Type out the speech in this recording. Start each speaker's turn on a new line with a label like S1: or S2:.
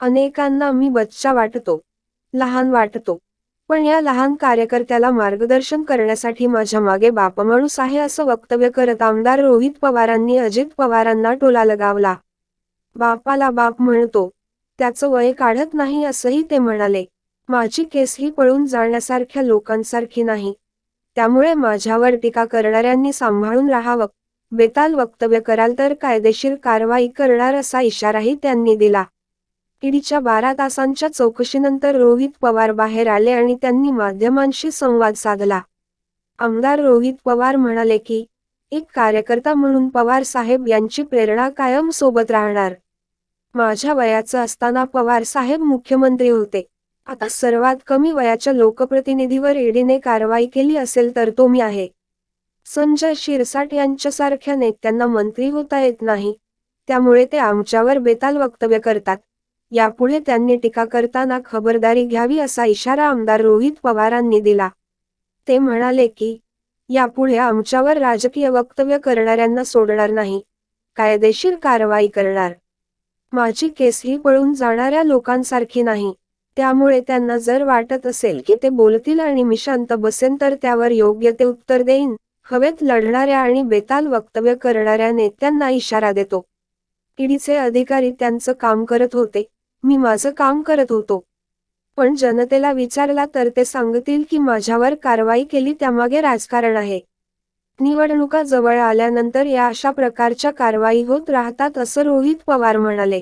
S1: अनेकांना मी बच्चा वाटतो लहान वाटतो. पण या लहान कार्यकर्त्याला मार्गदर्शन करण्यासाठी माझ्या मागे बाप माणूस आहे असं वक्तव्य करत आमदार रोहित पवारांनी अजित पवारांना टोला लगावला. बापाला बाप म्हणतो त्याचं वय काढत नाही असंही ते म्हणाले. माझी केस ही पळून जाण्यासारख्या लोकांसारखी नाही. त्यामुळे माझ्यावर टीका करणाऱ्यांनी सांभाळून राहावं बेताल वक्तव्य कराल तर कायदेशीर कारवाई करणार असा इशाराही त्यांनी दिला. ईडीच्या बारा तासांच्या चौकशीनंतर रोहित पवार बाहेर आले आणि त्यांनी माध्यमांशी संवाद साधला. आमदार रोहित पवार म्हणाले की एक कार्यकर्ता म्हणून पवार साहेब यांची प्रेरणा कायम सोबत राहणार. माझ्या वयाचं असताना पवार साहेब मुख्यमंत्री होते. आता सर्वात कमी वयाच्या लोकप्रतिनिधीवर ईडीने कारवाई केली असेल तर तो मी आहे. संजय शिरसाट यांच्यासारख्या नेत्यांना मंत्री होता येत नाही. त्यामुळे ते आमच्यावर बेताल वक्तव्य करतात. यापुढे त्यांनी टीका करताना खबरदारी घ्यावी असा इशारा आमदार रोहित पवारांनी दिला. ते म्हणाले की यापुढे आमच्यावर राजकीय वक्तव्य करणाऱ्यांना सोडणार नाही. कायदेशीर कारवाई करणार. माझी केस ही पळून जाणाऱ्या लोकांसारखी नाही. त्यामुळे त्यांना जर वाटत असेल की ते बोलतील आणि मी शांत बसेन तर त्यावर योग्य ते उत्तर देईन. हवेत लढणाऱ्या आणि बेताल वक्तव्य करणाऱ्या नेत्यांना इशारा देतो. ईडीचे अधिकारी त्यांचं काम करत होते. मी माझं काम करत होतो. पण जनतेला विचारला तर ते सांगतील की माझ्यावर कारवाई केली त्यामागे राजकारण आहे. निवडणुका जवळ आल्यानंतर या अशा प्रकारच्या कारवाई होत राहतात असं रोहित पवार म्हणाले.